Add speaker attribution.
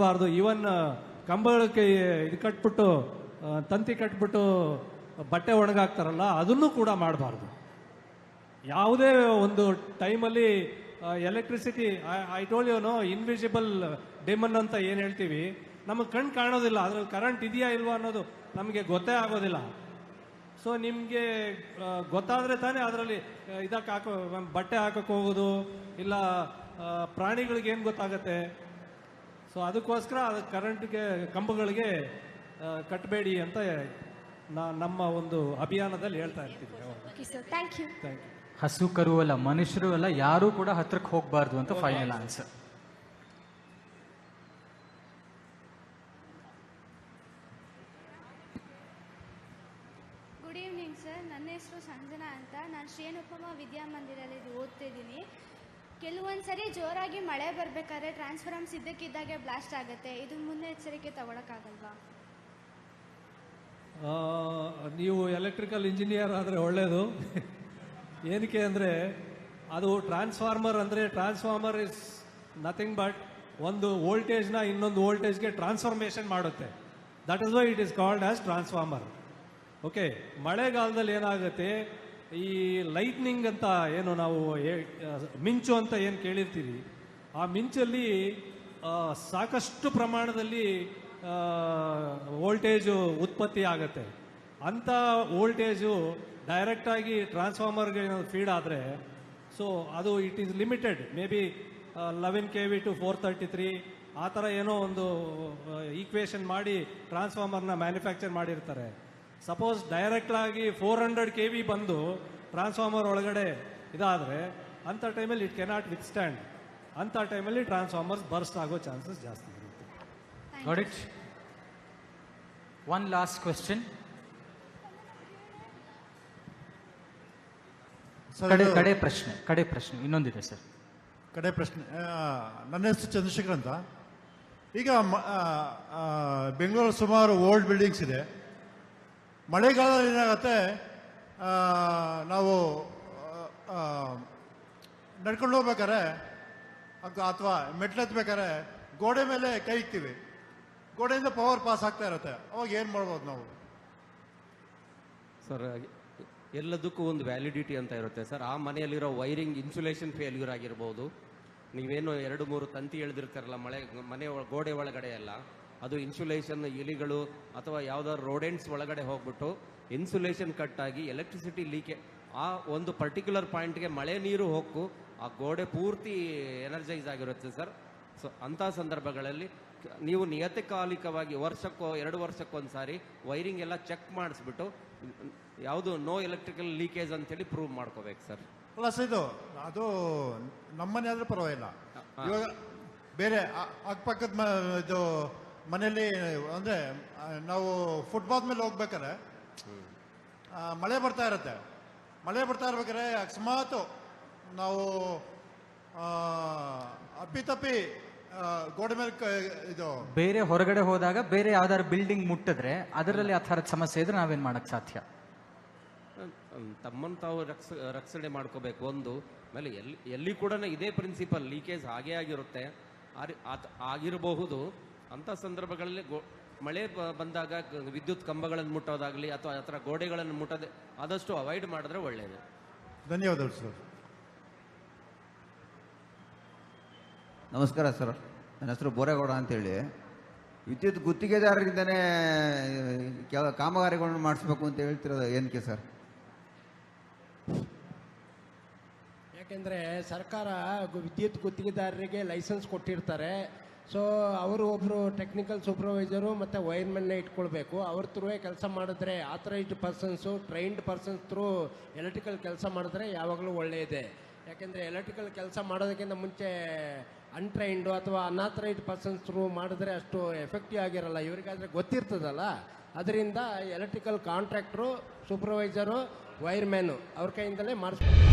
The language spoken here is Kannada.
Speaker 1: ಬಾರ್ದು ಈವನ್ ಕಂಬಳಕ್ಕೆ ಇದು ಕಟ್ಬಿಟ್ಟು ತಂತಿ ಕಟ್ಬಿಟ್ಟು ಬಟ್ಟೆ ಒಣಗಾಕ್ತಾರಲ್ಲ, ಅದನ್ನು ಕೂಡ ಮಾಡಬಾರ್ದು. ಯಾವುದೇ ಒಂದು ಟೈಮಲ್ಲಿ electricity I told you know invisible demon ಅಂತ ಏನು ಹೇಳ್ತೀವಿ, ನಮಗೆ ಕಣ್ಣು ಕಾಣೋದಿಲ್ಲ, ಅದ್ರಲ್ಲಿ ಕರೆಂಟ್ ಇದೆಯಾ ಇಲ್ವಾ ಅನ್ನೋದು ನಮಗೆ ಗೊತ್ತೇ ಆಗೋದಿಲ್ಲ. ಸೊ ನಿಮಗೆ ಗೊತ್ತಾದರೆ ತಾನೇ ಅದರಲ್ಲಿ ಇದಕ್ಕೆ ಹಾಕೋ, ಬಟ್ಟೆ ಹಾಕಕ್ಕೆ ಹೋಗೋದು, ಇಲ್ಲ ಪ್ರಾಣಿಗಳಿಗೆ ಏನು ಗೊತ್ತಾಗತ್ತೆ? ಸೊ ಅದಕ್ಕೋಸ್ಕರ ಅದು ಕರೆಂಟ್ಗೆ ಕಂಬಗಳಿಗೆ ಕಟ್ಟಬೇಡಿ ಅಂತ ನಾ- ನಮ್ಮ ಒಂದು ಅಭಿಯಾನದಲ್ಲಿ ಹೇಳ್ತಾ ಇರ್ತೀವಿ
Speaker 2: okay sir thank you
Speaker 1: thank you
Speaker 3: ಹಸು ಕರು ಅಲ್ಲ ಮನುಷ್ಯರು ಅಲ್ಲ ಯಾರೂ ಕೂಡ ಹತ್ರಕ್ಕೆ ಹೋಗಬಾರ್ದು ಅಂತ final answer
Speaker 4: good evening sir ನನ್ನ ಹೆಸರು ಸಂಜನಾ ಅಂತ. ನಾನು ಶ್ರೇಣುಪಮ ವಿದ್ಯಾಮಂದಿರಲ್ಲಿ ಓದ್ತಿದ್ದೀನಿ ಕೆಲವೊಂದು ಸರಿ ಜೋರಾಗಿ ಮಳೆ ಬರಬೇಕಾದ್ರೆ ಟ್ರಾನ್ಸ್ಫಾರ್ಮ್ ಇದ್ದಕ್ಕಿದ್ದಾಗೆ ಬ್ಲಾಸ್ಟ್ ಆಗುತ್ತೆ. ಇದು ಮುನ್ನೆಚ್ಚರಿಕೆ ತಗೊಳಕ್ಕಾಗಲ್ವಾ?
Speaker 1: ನೀವು ಎಲೆಕ್ಟ್ರಿಕಲ್ ಇಂಜಿನಿಯರ್ ಆದರೆ ಒಳ್ಳೆಯದು ಏನಕ್ಕೆ ಅಂದರೆ, ಅದು ಟ್ರಾನ್ಸ್ಫಾರ್ಮರ್ ಅಂದರೆ ಟ್ರಾನ್ಸ್ಫಾರ್ಮರ್ ಇಸ್ ನಥಿಂಗ್ ಬಟ್ ಒಂದು ವೋಲ್ಟೇಜ್ನ ಇನ್ನೊಂದು ವೋಲ್ಟೇಜ್ಗೆ ಟ್ರಾನ್ಸ್ಫಾರ್ಮೇಷನ್ ಮಾಡುತ್ತೆ. That is why it is called as transformer okay ಮಳೆಗಾಲದಲ್ಲಿ ಏನಾಗುತ್ತೆ? ಈ ಲೈಟ್ನಿಂಗ್ ಅಂತ ಏನು ನಾವು ಮಿಂಚು ಅಂತ ಏನು ಕೇಳಿರ್ತೀವಿ ಆ ಮಿಂಚಲ್ಲಿ ಸಾಕಷ್ಟು ಪ್ರಮಾಣದಲ್ಲಿ ವೋಲ್ಟೇಜು ಉತ್ಪತ್ತಿ ಆಗುತ್ತೆ. ಅಂಥ ವೋಲ್ಟೇಜು ಡೈರೆಕ್ಟಾಗಿ ಟ್ರಾನ್ಸ್ಫಾರ್ಮರ್ಗೆ ಫೀಡ್ ಆದರೆ ಸೊ ಅದು it is limited maybe eleven K V to four thirty three ಆ ಥರ ಏನೋ ಒಂದು ಈಕ್ವೇಷನ್ ಮಾಡಿ ಟ್ರಾನ್ಸ್ಫಾರ್ಮರ್ನ ಮ್ಯಾನುಫ್ಯಾಕ್ಚರ್ ಮಾಡಿರ್ತಾರೆ. ಸಪೋಸ್ ಡೈರೆಕ್ಟಾಗಿ ಫೋರ್ ಹಂಡ್ರೆಡ್ ಕೆ ವಿ ಬಂದು ಟ್ರಾನ್ಸ್ಫಾರ್ಮರ್ ಒಳಗಡೆ ಇದಾದರೆ ಅಂಥ ಟೈಮಲ್ಲಿ ಇಟ್ ಕೆನಾಟ್ ವಿತ್ ಸ್ಟ್ಯಾಂಡ್ ಅಂಥ ಟೈಮಲ್ಲಿ ಟ್ರಾನ್ಸ್ಫಾರ್ಮರ್ಸ್ ಬರ್ಸ್ಟ್ ಆಗೋ ಚಾನ್ಸಸ್ ಜಾಸ್ತಿ ಇರುತ್ತೆ.
Speaker 3: ಒನ್ ಲಾಸ್ಟ್ ಕ್ವೆಶನ್
Speaker 5: ಸರ್
Speaker 3: ಕಡೆ ಕಡೆ ಪ್ರಶ್ನೆ ಕಡೆ ಪ್ರಶ್ನೆ ಇನ್ನೊಂದಿದೆ ಸರ್
Speaker 5: ಕಡೆ ಪ್ರಶ್ನೆ ನನ್ನ ಹೆಸರು ಚಂದ್ರಶೇಖರ್ ಅಂತ. ಈಗ ಬೆಂಗಳೂರು ಸುಮಾರು ಓಲ್ಡ್ ಬಿಲ್ಡಿಂಗ್ಸ್ ಇದೆ. ಮಳೆಗಾಲದಲ್ಲಿ ಏನಾಗುತ್ತೆ ನಾವು ನಡ್ಕೊಂಡು ಹೋಗ್ಬೇಕಾರೆ ಅಥವಾ ಮೆಟ್ಲೆತ್ಬೇಕಾರೆ ಗೋಡೆ ಮೇಲೆ ಕೈ ಇಕ್ತೀವಿ. ಗೋಡೆಯಿಂದ ಪವರ್ ಪಾಸ್ ಆಗ್ತಾ ಇರುತ್ತೆ. ಅವಾಗ ಏನು ಮಾಡ್ಬೋದು ನಾವು?
Speaker 6: ಸರ್ ಎಲ್ಲದಕ್ಕೂ ಒಂದು ವ್ಯಾಲಿಡಿಟಿ ಅಂತ ಇರುತ್ತೆ ಸರ್. ಆ ಮನೆಯಲ್ಲಿರೋ ವೈರಿಂಗ್ ಇನ್ಸುಲೇಷನ್ ಫೇಲ್ಯೂರ್ ಆಗಿರ್ಬೋದು. ನೀವೇನು ಎರಡು ಮೂರು ತಂತಿ ಎಳೆದಿರ್ತಾರಲ್ಲ, ಮಳೆ, ಮನೆ ಗೋಡೆ ಒಳಗಡೆ ಎಲ್ಲ. ಅದು ಇನ್ಸುಲೇಷನ್ ಇಲಿಗಳು ಅಥವಾ ಯಾವುದಾದ್ರು ರೋಡೆಂಟ್ಸ್ ಒಳಗಡೆ ಹೋಗ್ಬಿಟ್ಟು ಇನ್ಸುಲೇಷನ್ ಕಟ್ ಆಗಿ ಎಲೆಕ್ಟ್ರಿಸಿಟಿ ಲೀಕೆ ಆ ಒಂದು ಪರ್ಟಿಕ್ಯುಲರ್ ಪಾಯಿಂಟ್ಗೆ ಮಳೆ ನೀರು ಹೋಗು ಆ ಗೋಡೆ ಪೂರ್ತಿ ಎನರ್ಜೈಸ್ ಆಗಿರುತ್ತೆ ಸರ್ ಸೊ ಅಂಥ ಸಂದರ್ಭಗಳಲ್ಲಿ ನೀವು ನಿಯತಕಾಲಿಕವಾಗಿ ವರ್ಷಕ್ಕೋ ಎರಡು ವರ್ಷಕ್ಕೊಂದ್ಸಾರಿ ವೈರಿಂಗ್ ಎಲ್ಲ ಚೆಕ್ ಮಾಡಿಸ್ಬಿಟ್ಟು ಯಾವುದು ನೋ ಎಲೆಕ್ಟ್ರಿಕಲ್ ಲೀಕೇಜ್ ಅಂತೇಳಿ ಪ್ರೂವ್ ಮಾಡ್ಕೋಬೇಕು ಸರ್
Speaker 5: ಪ್ಲಸ್ ಸರ್ ಇದು ಅದು ನಮ್ಮನೆ ಆದ್ರೆ ಪರವಾಗಿಲ್ಲ. ಇವಾಗ ಬೇರೆ ಅಕ್ಕಪಕ್ಕದ ಇದು ಮನೆಯಲ್ಲಿ ಅಂದ್ರೆ ನಾವು ಫುಟ್ಬಾಲ್ ಮೇಲೆ ಹೋಗ್ಬೇಕಾರೆ ಮಳೆ ಬರ್ತಾ ಇರುತ್ತೆ. ಮಳೆ ಬರ್ತಾ ಇರ್ಬೇಕಾದ್ರೆ ಅಕಸ್ಮಾತ್ ನಾವು ಅಪ್ಪಿತಪ್ಪಿ ಗೋಡೆ ಮೇಲೆ ಕ- ಇದು
Speaker 3: ಬೇರೆ ಹೊರಗಡೆ ಹೋದಾಗ ಬೇರೆ ಯಾವ್ದಾದ್ರು ಬಿಲ್ಡಿಂಗ್ ಮುಟ್ಟಿದ್ರೆ ಅದರಲ್ಲಿ ಆ ಥರದ ಸಮಸ್ಯೆ ಇದ್ರೆ ನಾವೇನ್ ಮಾಡಕ್ ಸಾಧ್ಯ?
Speaker 6: ತಮ್ಮನ್ನು ತಾವು ರಕ್ಷ ರಕ್ಷಣೆ ಮಾಡ್ಕೋಬೇಕು ಒಂದು. ಆಮೇಲೆ ಎಲ್ಲಿ ಎಲ್ಲಿ ಕೂಡ ಇದೇ ಪ್ರಿನ್ಸಿಪಲ್ ಲೀಕೇಜ್ ಹಾಗೇ ಆಗಿರುತ್ತೆ. ಆಗಿರಬಹುದು. ಅಂಥ ಸಂದರ್ಭಗಳಲ್ಲಿ ಗೋ ಮಳೆ ಬ- ಬಂದಾಗ ವಿದ್ಯುತ್ ಕಂಬಗಳನ್ನು ಮುಟ್ಟೋದಾಗಲಿ ಅಥವಾ ಆ ಥರ ಗೋಡೆಗಳನ್ನು ಮುಟ್ಟೋದೇ ಆದಷ್ಟು ಅವಾಯ್ಡ್ ಮಾಡಿದ್ರೆ ಒಳ್ಳೆಯದು
Speaker 5: ಧನ್ಯವಾದಗಳು ಸರ್.
Speaker 7: ನಮಸ್ಕಾರ ಸರ್. ನನ್ನ ಹೆಸರು ಬೋರೇಗೌಡ ಅಂತೇಳಿ. ವಿದ್ಯುತ್ ಗುತ್ತಿಗೆದಾರರಿಂದನೇ ಕೆಲ ಕಾಮಗಾರಿಗಳನ್ನು ಮಾಡಿಸ್ಬೇಕು ಅಂತ ಹೇಳ್ತಿರೋದು ಏನಕ್ಕೆ ಸರ್?
Speaker 8: ಯಾಕೆಂದರೆ ಸರ್ಕಾರ ವಿದ್ಯುತ್ ಗುತ್ತಿಗೆದಾರರಿಗೆ ಲೈಸೆನ್ಸ್ ಕೊಟ್ಟಿರ್ತಾರೆ. ಸೊ ಅವರು ಒಬ್ಬರು ಟೆಕ್ನಿಕಲ್ ಸೂಪರ್ವೈಸರು ಮತ್ತು ವೈರ್ಮನ್ನ ಇಟ್ಕೊಳ್ಬೇಕು. ಅವ್ರ ಥ್ರೂವೇ ಕೆಲಸ ಮಾಡಿದ್ರೆ authorised persons trained persons through electrical ಕೆಲಸ ಮಾಡಿದ್ರೆ ಯಾವಾಗಲೂ ಒಳ್ಳೆಯದೇ ಯಾಕೆಂದರೆ ಎಲೆಕ್ಟ್ರಿಕಲ್ ಕೆಲಸ ಮಾಡೋದಕ್ಕಿಂತ ಮುಂಚೆ ಅನ್ಟ್ರೈನ್ಡು ಅಥವಾ ಅನಾಥರೈಸ್ಡ್ ಪರ್ಸನ್ಸ್ ಥ್ರೂ ಮಾಡಿದ್ರೆ ಅಷ್ಟು ಎಫೆಕ್ಟಿವ್ ಆಗಿರಲ್ಲ. ಇವರಿಗಾದರೆ ಗೊತ್ತಿರ್ತದಲ್ಲ? ಅದರಿಂದ ಎಲೆಕ್ಟ್ರಿಕಲ್ ಕಾಂಟ್ರಾಕ್ಟ್ರು ಸೂಪರ್ವೈಸರು ವೈರ್ಮ್ಯಾನು ಅವ್ರ ಕೈಯಿಂದಲೇ ಮಾಡಿಸ್ಬೇಕು